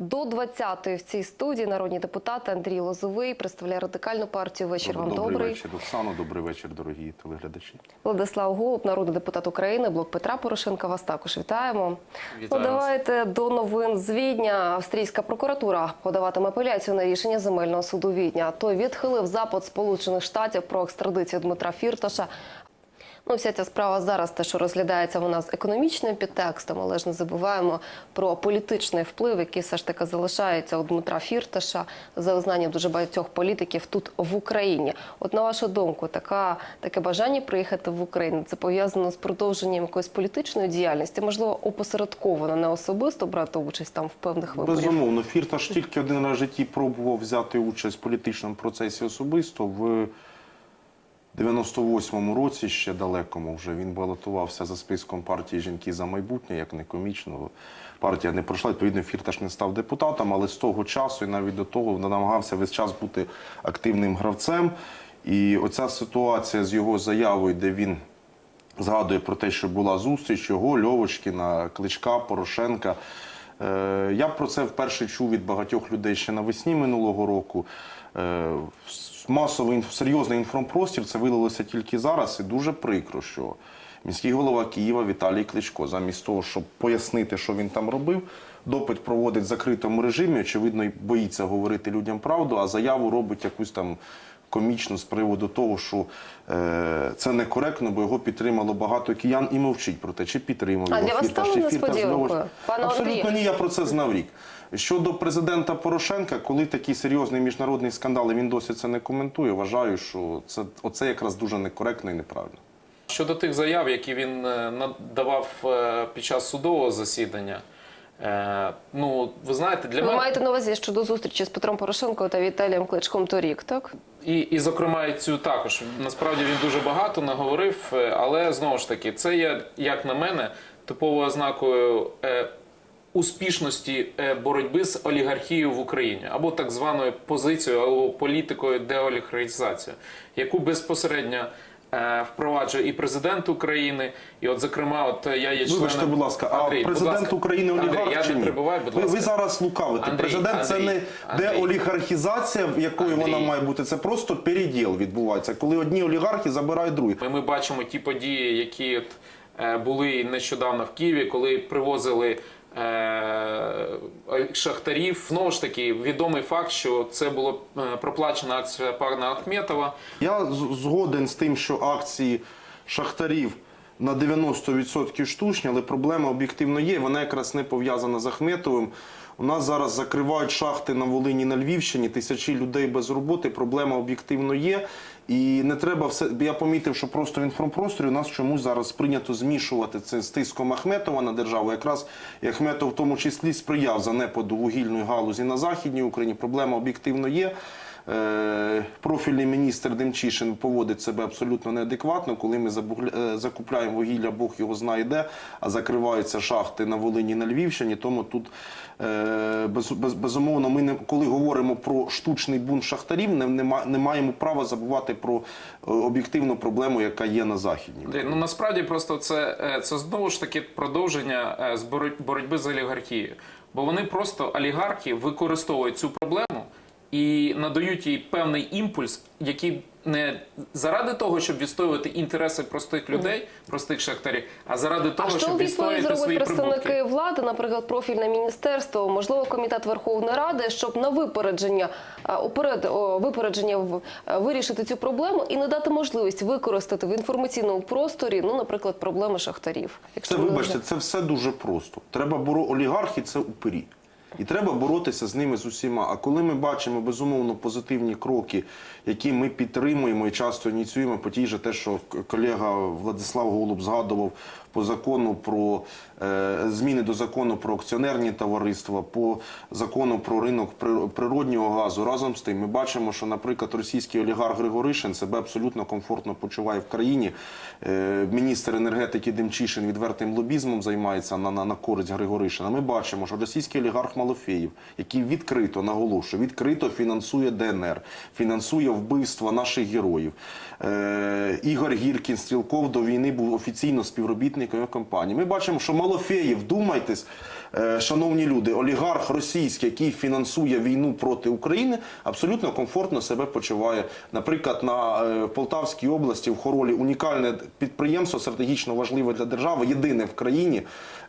До 20-ї в цій студії народні депутати Андрій Лозовий представляє радикальну партію. Вечір вам добрий, добрий. вечір, Оксано. Добрий вечір, дорогі телеглядачі. Владислав Голуб, народний депутат України, блок Петра Порошенка. Вас також вітаємо. Вітаю ну, вас. давайте до новин з Відня. Австрійська прокуратура подаватиме апеляцію на рішення земельного суду Відня. Той відхилив запит Сполучених Штатів про екстрадицію Дмитра Фірташа. Ну, вся ця справа зараз те, що розглядається вона з економічним підтекстом, але ж не забуваємо про політичний вплив, який все ж таки залишається у Дмитра Фірташа за визнанням дуже багатьох політиків тут в Україні. От на вашу думку, така таке бажання приїхати в Україну це пов'язано з продовженням якоїсь політичної діяльності, можливо, опосередковано, не особисто брати участь там в певних виборах. Безумовно, Фірташ тільки один раз в житті пробував взяти участь в політичному процесі особисто в 98-му році, ще далекому вже він балотувався за списком партії Жінки за майбутнє, як не комічно. Партія не пройшла, відповідно, Фірташ не став депутатом, але з того часу і навіть до того намагався весь час бути активним гравцем. І оця ситуація з його заявою, де він згадує про те, що була зустріч його, Льовочкіна, Кличка, Порошенка. Е, Я про це вперше чув від багатьох людей ще навесні минулого року. Масовий серйозний інформпростір це вилилося тільки зараз, і дуже прикро, що міський голова Києва Віталій Кличко, замість того, щоб пояснити, що він там робив, допит проводить в закритому режимі, очевидно, і боїться говорити людям правду, а заяву робить якусь там комічну з приводу того, що е, це некоректно, бо його підтримало багато киян і мовчить про те, чи підтримав А його для вас стало несподіванкою? Абсолютно ні, я про це знав рік. Щодо президента Порошенка, коли такий серйозний міжнародний скандал, і він досі це не коментує, вважаю, що це оце якраз дуже некоректно і неправильно. Щодо тих заяв, які він е, надавав е, під час судового засідання, е, ну ви знаєте, для Ви мене маєте на увазі щодо зустрічі з Петром Порошенком та Віталієм Кличком торік, так? і, і зокрема і цю також насправді він дуже багато наговорив, е, але знову ж таки, це є, як на мене, типовою ознакою. е, Успішності е, боротьби з олігархією в Україні або так званою позицією або політикою деолігархізації, яку безпосередньо е, впроваджує і президент України, і от зокрема, от я є членом... Вибачте, будь ласка, а Андрій, президент ласка. України Андрій, олігарх я чи не ні? перебуваю, будь ви, ласка. ви зараз лукавите. Андрій, Президент це не Андрій. деолігархізація, в якої Андрій. вона має бути. Це просто переділ відбувається, коли одні олігархи забирають других. Ми, ми бачимо ті події, які е, були нещодавно в Києві, коли привозили шахтарів. Знову ж таки, відомий факт, що це було е, проплачена акція пана Ахметова. Я згоден з тим, що акції шахтарів на 90% штучні, але проблема об'єктивно є. Вона якраз не пов'язана з Ахметовим. У нас зараз закривають шахти на Волині на Львівщині, тисячі людей без роботи. Проблема об'єктивно є. І не треба все. Я помітив, що просто в інформпросторі у нас чомусь зараз прийнято змішувати це з тиском Ахметова на державу. Якраз і Ахметов в тому числі сприяв занепаду вугільної галузі на західній Україні. Проблема об'єктивно є. Е, Профільний міністр Демчишин поводить себе абсолютно неадекватно, коли ми е, закупляємо вугілля, Бог його знає де, а закриваються шахти на Волині на Львівщині. Тому тут е, без, без, безумовно, ми не коли говоримо про штучний бунт шахтарів, не, не, не маємо права забувати про об'єктивну проблему, яка є на західній. Ну насправді просто це, це знову ж таки продовження з боротьби з олігархією. Бо вони просто олігархи використовують цю проблему і надають їй певний імпульс, який не заради того, щоб відстоювати інтереси простих людей, простих шахтарів, а заради того, А що щоб відстоювати зробить свої представники прибутки. влади, наприклад, профільне міністерство, можливо, комітет Верховної Ради, щоб на випередження а, уперед о, випередження в- е, вирішити цю проблему і не дати можливість використати в інформаційному просторі, ну, наприклад, проблеми шахтарів. Якщо вони вибачте, вже- це все дуже просто. Треба боро олігархи, це упирі. І треба боротися з ними з усіма. А коли ми бачимо безумовно позитивні кроки, які ми підтримуємо і часто ініціюємо, по тій же те, що колега Владислав Голуб згадував по закону про е, зміни до закону про акціонерні товариства, по закону про ринок природнього газу. Разом з тим, ми бачимо, що, наприклад, російський олігарх Григоришин себе абсолютно комфортно почуває в країні. Е, міністр енергетики Демчишин відвертим лобізмом займається на, на, на користь Григоришина. Ми бачимо, що російський олігарх Малофеєв, який відкрито наголошую, відкрито фінансує ДНР, фінансує вбивства наших героїв. Е, Ігор Гіркін, Стрілков до війни був офіційно співробітником соратниками компанії. Ми бачимо, що Малофеєв, думайтесь, е, шановні люди, олігарх російський, який фінансує війну проти України, абсолютно комфортно себе почуває. Наприклад, на е, Полтавській області в Хоролі унікальне підприємство, стратегічно важливе для держави, єдине в країні.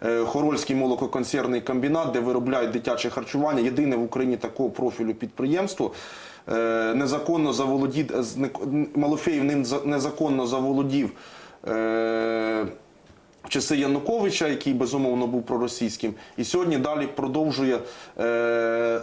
е, Хорольський молококонсервний комбінат, де виробляють дитяче харчування, єдине в Україні такого профілю підприємство. Незаконно заволодів Малофеєв ним незаконно заволодів. Часи Януковича, який безумовно був проросійським, і сьогодні далі продовжує е,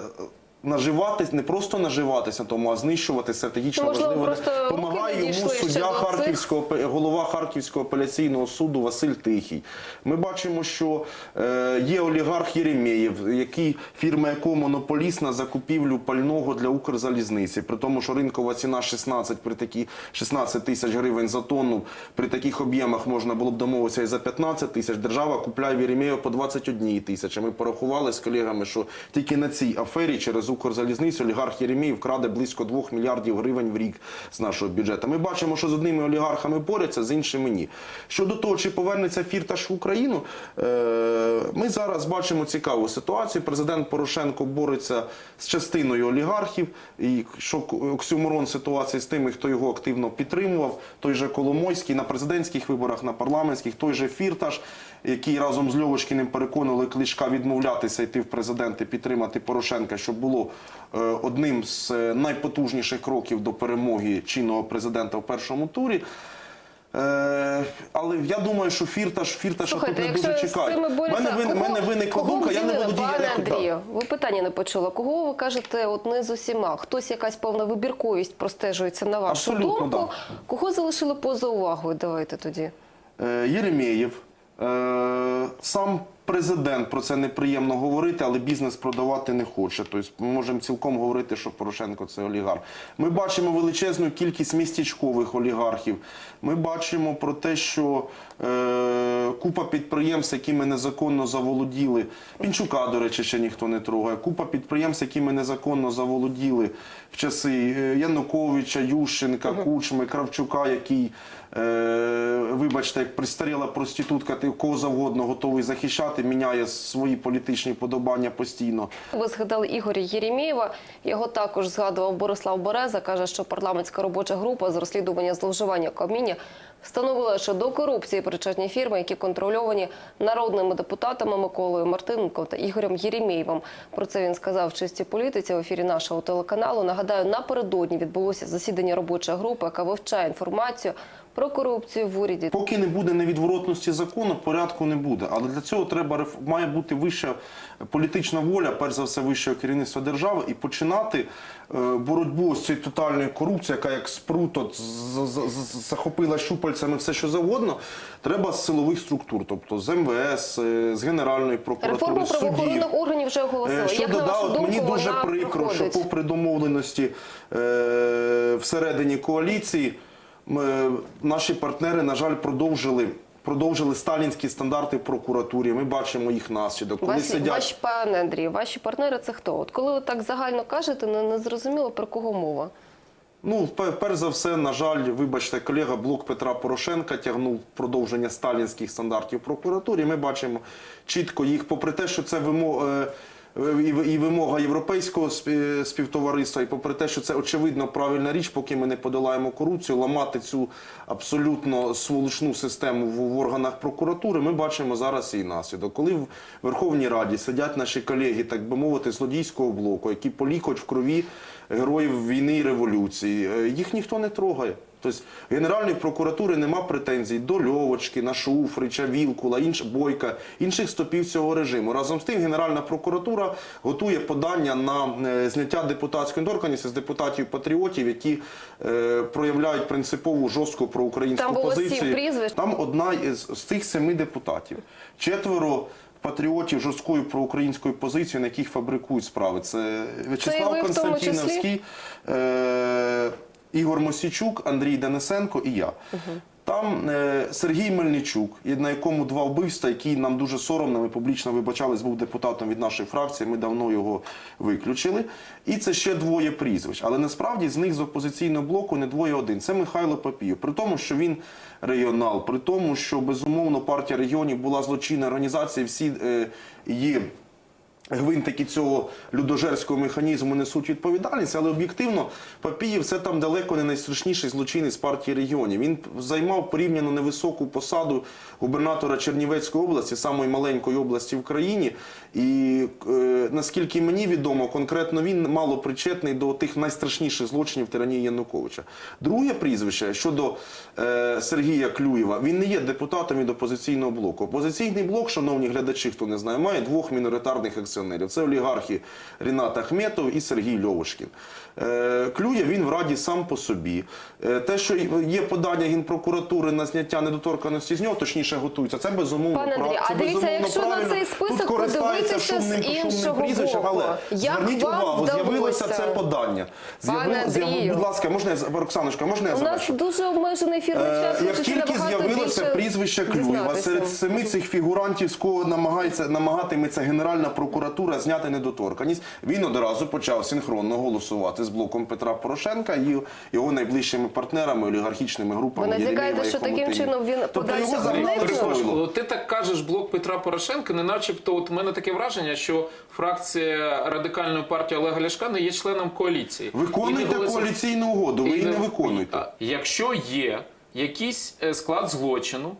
наживатись, не просто наживатись на тому, а знищувати стратегічно Ну. Помагає йому суддя. Харківського голова Харківського апеляційного суду Василь Тихий. Ми бачимо, що е, є олігарх Єремєєв, який фірма якого монополіст на закупівлю пального для Укрзалізниці. При тому, що ринкова ціна 16 при такі 16 тисяч гривень за тонну. При таких об'ємах можна було б домовитися і за 15 тисяч. Держава купляє в Єремєєва по 21 тисячі. Ми порахували з колегами, що тільки на цій афері через Укрзалізницю олігарх Єремєєв краде близько 2 мільярдів гривень в рік з нашого бюджету. Ми бачимо, що з одними олігархами борються, з іншими ні. Щодо того, чи повернеться Фірташ в Україну, е, ми зараз бачимо цікаву ситуацію. Президент Порошенко бореться з частиною олігархів, і що оксюморон ситуації з тими, хто його активно підтримував, той же Коломойський на президентських виборах, на парламентських, той же Фірташ, який разом з Льовочкіним переконували Кличка відмовлятися йти в президенти, підтримати Порошенка, що було е, одним з е, найпотужніших кроків до перемоги чинного президента в першому турі. Е, але я думаю, що Фірташ, Фірташа тут не дуже У мене, вин- мене виникла думка, я не володію. Пане Андрію, ви питання не почула. Кого ви кажете, от не з усіма? Хтось якась певна вибірковість простежується на вашу Абсолютно, думку? да. Кого залишили поза увагою? Давайте тоді. Єремєєв, сам президент про це неприємно говорити, але бізнес продавати не хоче. Тобто ми можемо цілком говорити, що Порошенко це олігарх. Ми бачимо величезну кількість містечкових олігархів. Ми бачимо про те, що е, купа підприємств, якими незаконно заволоділи. Пінчука, до речі, ще ніхто не трогає. Купа підприємств, якими незаконно заволоділи в часи е, Януковича, Ющенка, Кучми, Кравчука, який, е, вибачте, як пристаріла проститутка, ти кого завгодно готовий захищати, міняє свої політичні подобання постійно. Ви згадали Ігоря Єремєєва. Його також згадував Борислав Береза. Каже, що парламентська робоча група з розслідування зловживання каміння встановила, що до корупції причетні фірми, які контрольовані народними депутатами Миколою Мартиненком та Ігорем Єремєєвим. Про це він сказав в чистій політиці в ефірі нашого телеканалу. Нагадаю, напередодні відбулося засідання робочої групи, яка вивчає інформацію про корупцію в уряді. Поки не буде невідворотності закону, порядку не буде. Але для цього треба має бути вища політична воля, перш за все, вищого керівництва держави, і починати е, боротьбу з цією тотальною корупцією, яка як спрут от, з- з- з- захопила щупальцями все, що завгодно. Треба з силових структур, тобто з МВС, е, з Генеральної прокуратури, Реформу судів. правоохоронних органів вже оголосили. Е, Як Щодо на вашу думку, мені дуже прикро, що попри домовленості е, всередині коаліції, наші партнери, на жаль, продовжили. Продовжили сталінські стандарти в прокуратурі. Ми бачимо їх наслідок. Коли Ваші, сидять ваші пане Андрію, ваші партнери це хто? От коли ви так загально кажете, не, не зрозуміло про кого мова. Ну, перш за все, на жаль, вибачте, колега блок Петра Порошенка тягнув продовження сталінських стандартів в прокуратурі. Ми бачимо чітко їх, попри те, що це вимога. І і вимога європейського співтовариства, і попри те, що це очевидно правильна річ, поки ми не подолаємо корупцію, ламати цю абсолютно сволочну систему в, в органах прокуратури, ми бачимо зараз і наслідок. Коли в Верховній Раді сидять наші колеги, так би мовити, злодійського блоку, які полікоть в крові героїв війни і революції, е, їх ніхто не трогає. Тобто Генеральної прокуратури нема претензій до Льовочки, на Шуфрича, Вілкула, інш, Бойка, інших стопів цього режиму. Разом з тим, Генеральна прокуратура готує подання на е, зняття депутатської недоторканності з депутатів-патріотів, які е, проявляють принципову жорстку проукраїнську Там було позицію. прізвищ. Там одна із з цих семи депутатів. Четверо. Патріотів жорсткою проукраїнською позицією, на яких фабрикують справи. Це В'ячеслав? Константіновський, е, Ігор Мосічук, Андрій Денисенко і я. Там е, Сергій Мельничук, на якому два вбивства, який нам дуже соромно, ми публічно вибачались, був депутатом від нашої фракції. Ми давно його виключили. І це ще двоє прізвищ. Але насправді з них з опозиційного блоку не двоє один. Це Михайло Папієв. При тому, що він регіонал, при тому, що безумовно партія регіонів була злочинна організація, всі е, її гвинтики цього людожерського механізму несуть відповідальність, але об'єктивно Папієв це там далеко не найстрашніший злочинець партії регіонів. Він займав порівняно невисоку посаду губернатора Чернівецької області, самої маленької області в країні. І е, наскільки мені відомо, конкретно він мало причетний до тих найстрашніших злочинів тиранії Януковича. Друге прізвище щодо е, Сергія Клюєва, він не є депутатом від опозиційного блоку. Опозиційний блок, шановні глядачі, хто не знає, має двох міноритарних акціонерів. Це олігархи Рінат Ахметов і Сергій Льовушкін. Е, Клює він в раді сам по собі. Е, те, що є подання генпрокуратури на зняття недоторканості з нього, точніше готується. Це безумовно Пане Андрій, а дивіться, якщо на цей список подивитися з шумним, шумним іншого прізвищем, боку, але як зверніть вам увагу, з'явилося це подання. Пане З'яви- з'яви- Будь ласка, можна я Оксаночка, можна я У нас дуже обмежений ефірний Е, час. Як тільки з'явилося прізвище Клюєва, серед семи цих фігурантів, з кого намагається намагатиметься Генеральна прокуратура зняти недоторканність, він одразу почав синхронно голосувати з блоком Петра Порошенка і його найближчими партнерами, олігархічними групами. Ви натякаєте, що таким чином він тобто стойло. от ти так кажеш блок Петра Порошенка, не начебто, от у мене таке враження, що фракція радикальної партії Олега Ляшка не є членом коаліції. Виконуйте коаліційну угоду, ви І її не виконуєте. Якщо є якийсь е, склад злочину,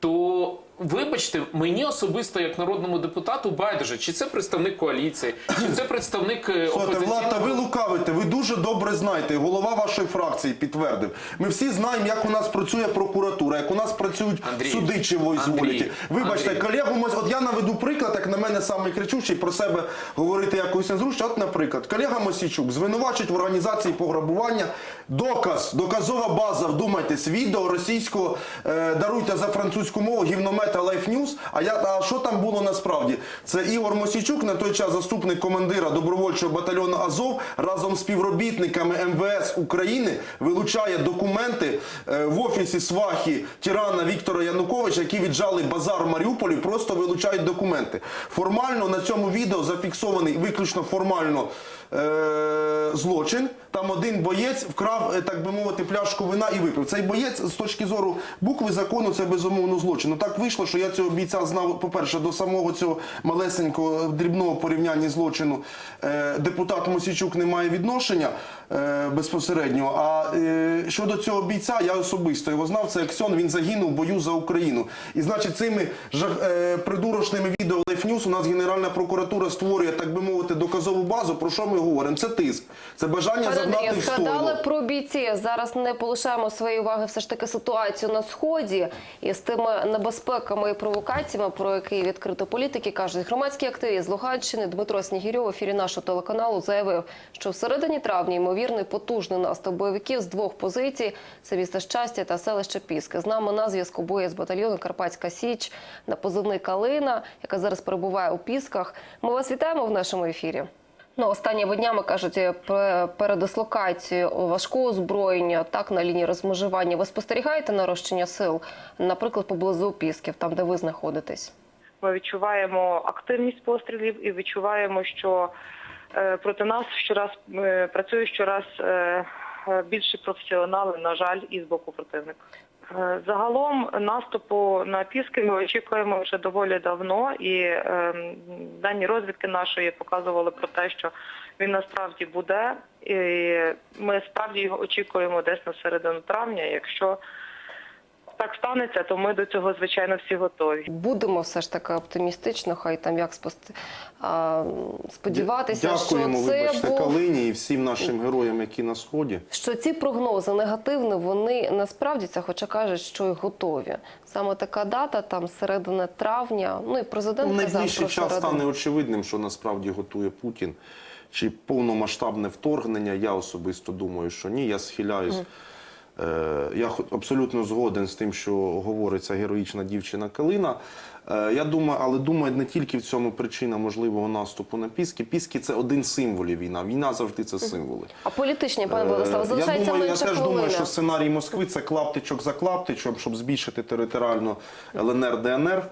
то вибачте, мені особисто як народному депутату байдуже, чи це представник коаліції, чи це представник е, Слухайте, Влад, та ви лукавите, ви дуже добре знаєте, голова вашої фракції підтвердив. Ми всі знаємо, як у нас працює прокуратура, як у нас працюють Андрій, суди чи войзволіті. Андрій, Вибачте, Андрій. колегу, от я наведу приклад, як на мене самий кричущий, про себе говорити якось незручно. От, наприклад, колега Мосійчук звинувачить в організації пограбування. Доказ, доказова база, вдумайтесь, відео російського, е, даруйте за французьку мову, гівномета Life News. А, я, а що там було насправді? Це Ігор Мосійчук, на той час заступник командира добровольчого батальйону Азов, разом з співробітниками МВС України вилучає документи е, в офісі свахи тирана Віктора Януковича, які віджали базар в Маріуполі, просто вилучають документи. Формально на цьому відео зафіксований виключно формально е, злочин. Там один боєць вкрав, е, так би мовити, пляшку вина і випив. Цей боєць з точки зору букви закону це безумовно злочин. Ну так вийшло, що я цього бійця знав, по-перше, до самого цього малесенького дрібного порівняння злочину е, депутат Мосійчук не має відношення безпосередньо. А е, щодо цього бійця, я особисто його знав. Це Аксьон, він загинув в бою за Україну. І значить, цими жах, е, придурочними відео News у нас Генеральна прокуратура створює, так би мовити, доказову базу. Про що ми говоримо? Це тиск, це бажання Пане загнати в згадали про бійців. Зараз не полишаємо своєї уваги все ж таки ситуацію на сході і з тими небезпеками і провокаціями, про які відкрито політики кажуть. Громадський активіст з Луганщини Дмитро Снігірьов в ефірі нашого телеканалу заявив, що в середині травня ймовірний потужний наступ бойовиків з двох позицій: це місто щастя та селище Піски. З нами на зв'язку боєць з батальйону Карпатська Січ на позивний Калина, яка зараз перебуває у Пісках. Ми вас вітаємо в нашому ефірі. Ну, останніми днями кажуть е, передислокацію важкого озброєння так на лінії розмежування. Ви спостерігаєте нарощення сил, наприклад, поблизу Пісків, там де ви знаходитесь? Ми відчуваємо активність пострілів і відчуваємо, що проти нас щораз е, працює щораз е, е, професіонали, на жаль, і з боку противника. Е, Загалом наступу на Піски ми очікуємо вже доволі давно, і е, дані розвідки нашої показували про те, що він насправді буде. І ми справді його очікуємо десь на середину травня. Якщо так станеться, то ми до цього звичайно всі готові. Будемо все ж таки оптимістично, хай там як спости... а, сподіватися, Дякуємо, що це вибачте, був Калині і всім нашим героям, які на сході. що ці прогнози негативні, вони не справдяться, хоча кажуть, що й готові. Саме така дата, там середина травня. Ну і президент Ну, казав найближчий про час середину. стане очевидним, що насправді готує Путін. Чи повномасштабне вторгнення? Я особисто думаю, що ні. Я схиляюсь Е, Я абсолютно згоден з тим, що говорить ця героїчна дівчина Калина. Е, Я думаю, але думаю, не тільки в цьому причина можливого наступу на Піски. Піски це один символів війна. Війна завжди це символи. А політичні, пане Е, Владиславе, Я залишається думаю, я теж хвилини. думаю, що сценарій Москви це клаптичок за клаптичом, щоб збільшити територіально ЛНР, ДНР.